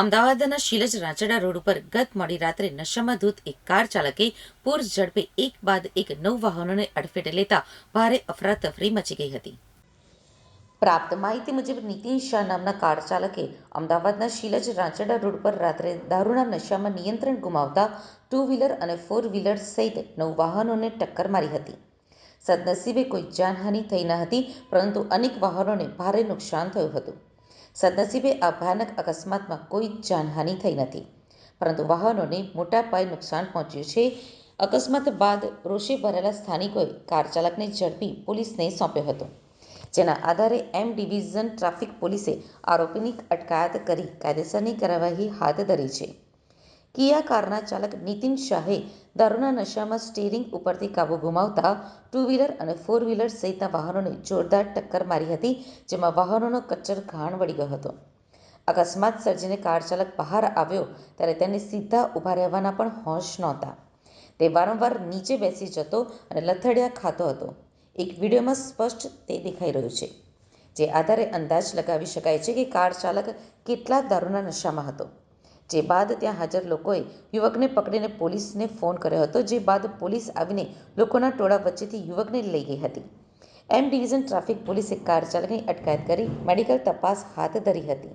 અમદાવાદના શિલજ રાંચડા રોડ ઉપર ગત મોડી રાત્રે નશામાં ધૂત એક કાર ચાલકે પૂર ઝડપે એક બાદ એક નવ વાહનોને અડફેટે લેતા ભારે અફરાતફરી મચી ગઈ હતી. પ્રાપ્ત માહિતી મુજબ નીતિન શાહ નામના કાર ચાલકે અમદાવાદના શિલજ રાંચડા રોડ પર રાત્રે દારૂના નશામાં નિયંત્રણ ગુમાવતા ટુ વ્હીલર અને ફોર વ્હીલર સહિત નવ વાહનોને ટક્કર મારી હતી. સદનસીબે કોઈ જાનહાનિ થઈ ન હતી, પરંતુ અનેક વાહનોને ભારે નુકસાન થયું હતું. સદનસીબે આ ભયાનક અકસ્માતમાં કોઈ જાનહાનિ થઈ નથી. પરંતુ વાહનોને મોટા પાયે નુકસાન પહોંચ્યું છે. અકસ્માત બાદ રોષે ભરેલા સ્થાનિકોએ કાર ચાલકને ઝડપી પોલીસને સોંપ્યો હતો. જેના આધારે એમ ડિવિઝન ટ્રાફિક પોલીસે આરોપીની અટકાયત કરી કાયદેસરની કાર્યવાહી હાથ ધરી છે. કિયા કારના ચાલક નીતિન શાહે દારૂના નશામાં સ્ટીરિંગ ઉપરથી કાબુ ગુમાવતા ટુ વ્હીલર અને ફોર વ્હીલર સહિતના વાહનોને જોરદાર ટક્કર મારી હતી, જેમાં વાહનોનો કચ્ચર ઘાણ વળી ગયો હતો. અકસ્માત સર્જીને કાર ચાલક બહાર આવ્યો ત્યારે તેને સીધા ઊભા રહેવાના પણ હોશ નહોતા. તે વારંવાર નીચે બેસી જતો અને લથડિયા ખાતો હતો. એક વિડીયોમાં સ્પષ્ટ તે દેખાઈ રહ્યું છે, જે આધારે અંદાજ લગાવી શકાય છે કે કાર ચાલક કેટલા દારૂના નશામાં હતો. જે બાદ ત્યાં હાજર લોકોએ યુવકને પકડીને પોલીસને ફોન કર્યો હતો, જે બાદ પોલીસ આવીને લોકોના ટોળા વચ્ચેથી યુવકને લઈ ગઈ હતી. M division traffic police car ચાલકની અટકાયત કરી મેડિકલ તપાસ હાથ ધરી હતી.